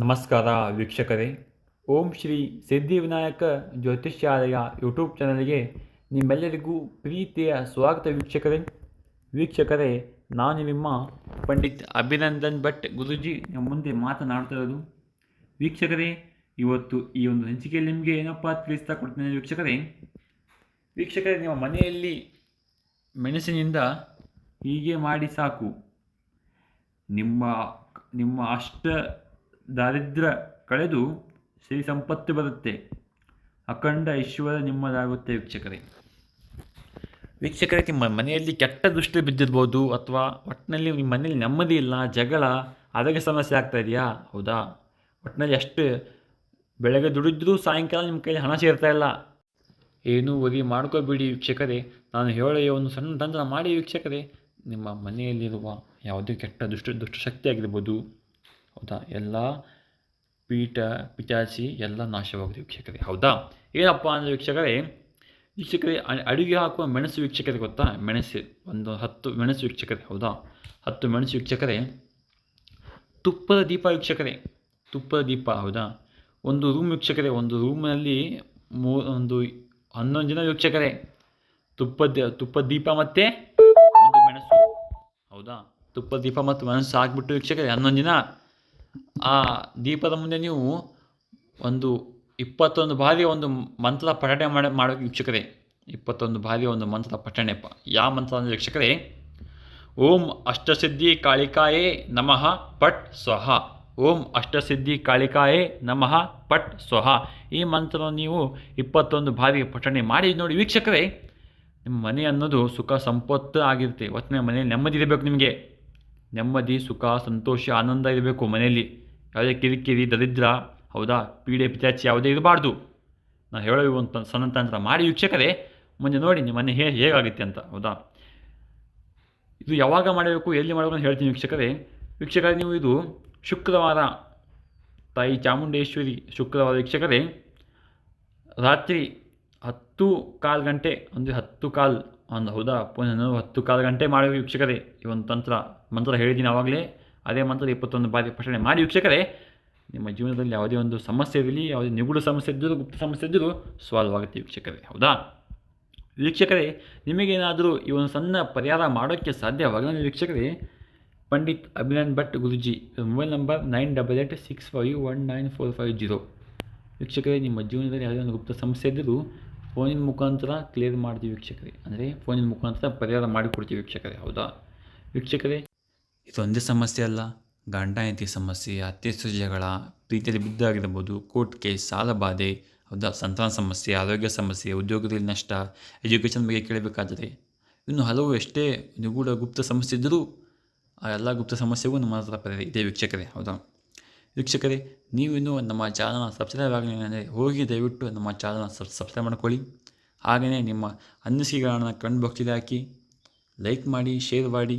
ನಮಸ್ಕಾರ ವೀಕ್ಷಕರೇ. ಓಂ ಶ್ರೀ ಸಿದ್ಧಿವಿನಾಯಕ ಜ್ಯೋತಿಷ್ಯಾಲಯ ಯೂಟ್ಯೂಬ್ ಚಾನಲ್ಗೆ ನಿಮ್ಮೆಲ್ಲರಿಗೂ ಪ್ರೀತಿಯ ಸ್ವಾಗತ ವೀಕ್ಷಕರೇ. ವೀಕ್ಷಕರೇ, ನಾನು ನಿಮ್ಮ ಪಂಡಿತ್ ಅಭಿನಂದನ್ ಭಟ್ ಗುರುಜಿ ನಿಮ್ಮ ಮುಂದೆ ಮಾತನಾಡ್ತಿರೋದು ವೀಕ್ಷಕರೇ, ಇವತ್ತು ಈ ಒಂದು ಹಂಚಿಕೆಯಲ್ಲಿ ನಿಮಗೆ ಏನಪ್ಪ ತಿಳಿಸ್ತಾ ಕೊಡ್ತೀನಿ ವೀಕ್ಷಕರೇ. ವೀಕ್ಷಕರೇ, ನಿಮ್ಮ ಮನೆಯಲ್ಲಿ ಮೆಣಸಿನಿಂದ ಹೀಗೆ ಮಾಡಿ ಸಾಕು. ನಿಮ್ಮ ನಿಮ್ಮ ಅಷ್ಟ ದಾರಿದ್ರ್ಯ ಕಳೆದು ಸಿರಿ ಸಂಪತ್ತು ಬರುತ್ತೆ. ಅಖಂಡ ಐಶ್ವರ್ಯ ನಿಮ್ಮದಾಗುತ್ತೆ ವೀಕ್ಷಕರೇ. ವೀಕ್ಷಕರೇ, ನಿಮ್ಮ ಮನೆಯಲ್ಲಿ ಕೆಟ್ಟ ದೃಷ್ಟಿ ಬಿದ್ದಿರ್ಬೋದು ಅಥವಾ ಒಟ್ಟಿನಲ್ಲಿ ನಿಮ್ಮ ಮನೆಯಲ್ಲಿ ನೆಮ್ಮದಿ ಇಲ್ಲ, ಜಗಳ, ಆರೋಗ್ಯ ಸಮಸ್ಯೆ ಆಗ್ತಾ ಇದೆಯಾ? ಹೌದಾ? ಒಟ್ಟಿನಲ್ಲಿ ಎಷ್ಟು ಬೆಳಗ್ಗೆ ದುಡಿದ್ರೂ ಸಾಯಂಕಾಲ ನಿಮ್ಮ ಕೈಯಲ್ಲಿ ಹಣ ಸೇರ್ತಾ ಇಲ್ಲ? ಏನೂ ವರಿ ಮಾಡ್ಕೋಬೇಡಿ ವೀಕ್ಷಕರೇ. ನಾನು ಹೇಳೋ ಒಂದು ಸಣ್ಣ ತಂತ್ರ ಮಾಡಿ ವೀಕ್ಷಕರೇ. ನಿಮ್ಮ ಮನೆಯಲ್ಲಿರುವ ಯಾವುದೇ ಕೆಟ್ಟ ದುಷ್ಟ, ದುಷ್ಟಶಕ್ತಿ ಆಗಿರ್ಬೋದು ಹೌದಾ? ಎಲ್ಲ ಪೀಠ ಪಿಚಾಚಿ ಎಲ್ಲ ನಾಶವಾಗುತ್ತೆ ವೀಕ್ಷಕರೇ. ಹೌದಾ? ಏನಪ್ಪ ಅಂದರೆ ವೀಕ್ಷಕರೇ ವೀಕ್ಷಕರೇ ಅಡುಗೆ ಹಾಕುವ ಮೆಣಸು ವೀಕ್ಷಕರೇ ಗೊತ್ತಾ? ಮೆಣಸು, ಒಂದು ಹತ್ತು ಮೆಣಸು ವೀಕ್ಷಕರೇ, ಹೌದಾ? ಹತ್ತು ಮೆಣಸು ವೀಕ್ಷಕರೇ, ತುಪ್ಪದ ದೀಪ ವೀಕ್ಷಕರೇ, ತುಪ್ಪದ ದೀಪ, ಹೌದಾ? ಒಂದು ರೂಮ್ ವೀಕ್ಷಕರೇ, ಒಂದು ರೂಮ್ನಲ್ಲಿ ಮೂ ಒಂದು ಹನ್ನೊಂದು ಜನ ವೀಕ್ಷಕರೇ. ತುಪ್ಪದ ತುಪ್ಪದ ದೀಪ ಮತ್ತೆ ಒಂದು ಮೆಣಸು, ಹೌದಾ? ತುಪ್ಪದ ದೀಪ ಮತ್ತು ಮೆಣಸು ಹಾಕ್ಬಿಟ್ಟು ವೀಕ್ಷಕರೇ, ಹನ್ನೊಂದು ದಿನ ಆ ದೀಪದ ಮುಂದೆ ನೀವು ಒಂದು ಇಪ್ಪತ್ತೊಂದು ಬಾರಿ ಒಂದು ಮಂತ್ರ ಪಠಣೆ ಮಾಡಿ ಮಾಡೋಕೆ ವೀಕ್ಷಕರೇ. ಇಪ್ಪತ್ತೊಂದು ಬಾರಿ ಒಂದು ಮಂತ್ರ ಪಠಣೆ ಪ ಯಾವ ಮಂತ್ರ ಅಂದರೆ ವೀಕ್ಷಕರೇ? ಓಂ ಅಷ್ಟಸಿದ್ಧಿ ಕಾಳಿಕಾಯೇ ನಮಃ ಪಟ್ ಸ್ವಹ. ಓಂ ಅಷ್ಟಸಿದ್ಧಿ ಕಾಳಿಕಾಯೇ ನಮಃ ಪಟ್ ಸ್ವಹ. ಈ ಮಂತ್ರವನ್ನು ನೀವು ಇಪ್ಪತ್ತೊಂದು ಬಾರಿ ಪಠಣೆ ಮಾಡಿ ನೋಡಿ ವೀಕ್ಷಕರೇ. ನಿಮ್ಮ ಮನೆ ಅನ್ನೋದು ಸುಖ ಸಂಪತ್ತು ಆಗಿರುತ್ತೆ. ಒಟ್ಟಿನ ಮನೆಯಲ್ಲಿ ನೆಮ್ಮದಿ ಇರಬೇಕು ನಿಮಗೆ. ನೆಮ್ಮದಿ, ಸುಖ, ಸಂತೋಷ, ಆನಂದ ಇರಬೇಕು ಮನೆಯಲ್ಲಿ. ಯಾವುದೇ ಕಿರಿಕಿರಿ, ದರಿದ್ರ, ಹೌದಾ? ಪೀಡೆ ಪಿಚಾಚಿ ಯಾವುದೇ ಇರಬಾರ್ದು. ನಾನು ಹೇಳೋ ಒಂದು ಸಣ್ಣ ತಂತ್ರ ಮಾಡಿ ವೀಕ್ಷಕರೇ, ಮುಂದೆ ನೋಡಿ ನಿಮ್ಮ ಮನೆ ಹೇಗೆ ಹೇಗಾಗುತ್ತೆ ಅಂತ, ಹೌದಾ? ಇದು ಯಾವಾಗ ಮಾಡಬೇಕು, ಎಲ್ಲಿ ಮಾಡಬೇಕು ಅಂತ ಹೇಳ್ತೀನಿ ವೀಕ್ಷಕರೇ. ವೀಕ್ಷಕರೇ, ನೀವು ಇದು ಶುಕ್ರವಾರ, ತಾಯಿ ಚಾಮುಂಡೇಶ್ವರಿ ಶುಕ್ರವಾರ ವೀಕ್ಷಕರೇ, ರಾತ್ರಿ ಹತ್ತು ಕಾಲು ಗಂಟೆ, ಅಂದರೆ ಹತ್ತು ಕಾಲು, ಒಂದು ಹೌದಾ? ಪುನಃ ಹತ್ತು ಕಾಲು ಗಂಟೆ ಮಾಡಿ ವೀಕ್ಷಕರೇ, ಈ ಒಂದು ತಂತ್ರ, ಮಂತ್ರ ಹೇಳಿದ್ದೀನಿ ಆವಾಗಲೇ. ಅದೇ ಮಂತ್ರದ ಇಪ್ಪತ್ತೊಂದು ಬಾರಿ ಪಠಣೆ ಮಾಡಿ. ವೀಕ್ಷಕರೇ, ನಿಮ್ಮ ಜೀವನದಲ್ಲಿ ಯಾವುದೇ ಒಂದು ಸಮಸ್ಯೆ ಇರಲಿ, ಯಾವುದೇ ನಿಗೂಢ ಸಮಸ್ಯೆ ಇದ್ದರೂ, ಗುಪ್ತ ಸಮಸ್ಯೆ ಇದ್ದರೂ ಸಾಲ್ವ್ ಆಗುತ್ತೆ ವೀಕ್ಷಕರೇ. ಹೌದಾ? ವೀಕ್ಷಕರೇ, ನಿಮಗೇನಾದರೂ ಈ ಒಂದು ಸಣ್ಣ ಪರಿಹಾರ ಮಾಡೋಕ್ಕೆ ಸಾಧ್ಯವಾಗಲ್ಲ ವೀಕ್ಷಕರೇ, Pandit Abhinand Bhat Guruji mobile number nine double eight six five one nine four five zero. ವೀಕ್ಷಕರೇ, ನಿಮ್ಮ ಜೀವನದಲ್ಲಿ ಯಾವುದೇ ಒಂದು ಗುಪ್ತ ಸಮಸ್ಯೆ ಇದ್ದರೂ ಫೋನಿನ ಮುಖಾಂತರ ಕ್ಲಿಯರ್ ಮಾಡ್ತೀವಿ ವೀಕ್ಷಕರೇ. ಅಂದರೆ ಫೋನಿನ ಮುಖಾಂತರ ಪರಿಹಾರ ಮಾಡಿಕೊಡ್ತೀವಿ ವೀಕ್ಷಕರೇ. ಹೌದಾ? ವೀಕ್ಷಕರೇ ಇದೊಂದೇ ಸಮಸ್ಯೆ ಅಲ್ಲ. ಗಂಡ ಹೆಂಡತಿ ಸಮಸ್ಯೆ ಅತ್ತೆ ಜಗಳ ಪ್ರೀತಿಯಲ್ಲಿ ಬಿದ್ದಾಗಿರ್ಬೋದು, ಕೋರ್ಟ್ ಕೇಸ್, ಸಾಲ ಬಾಧೆ, ಹೌದಾ? ಸಂತಾನ ಸಮಸ್ಯೆ, ಆರೋಗ್ಯ ಸಮಸ್ಯೆ, ಉದ್ಯೋಗದಲ್ಲಿ ನಷ್ಟ, ಎಜುಕೇಷನ್ ಬಗ್ಗೆ ಕೇಳಬೇಕಾದರೆ. ಇನ್ನು ಹಲವು ಎಷ್ಟೇ ನಿಗೂಢ ಗುಪ್ತ ಸಮಸ್ಯೆ ಇದ್ದರೂ ಆ ಎಲ್ಲ ಗುಪ್ತ ಸಮಸ್ಯೆಗೂ ನಮ್ಮ ಹತ್ರ ಪರಿಹಾರ ಇದೆ ವೀಕ್ಷಕರೇ, ಹೌದಾ? ವೀಕ್ಷಕರೇ, ನೀವು ಇನ್ನೂ ನಮ್ಮ ಚಾನಲ್ನ ಸಬ್ಸ್ಕ್ರೈಬ್ ಆಗಲಿಲ್ಲ ಅಂದರೆ ಹೋಗಿ ದಯವಿಟ್ಟು ನಮ್ಮ ಚಾನಲ್ನ ಸಬ್, ಸಬ್ಸ್ಕ್ರೈಬ್ ಮಾಡ್ಕೊಳ್ಳಿ. ಹಾಗೆಯೇ ನಿಮ್ಮ ಅನಿಸಿಕೆಗಳನ್ನು ಕಣ್ಣು ಬಾಕ್ಸಿಗೆ ಹಾಕಿ, ಲೈಕ್ ಮಾಡಿ, ಶೇರ್ ಮಾಡಿ.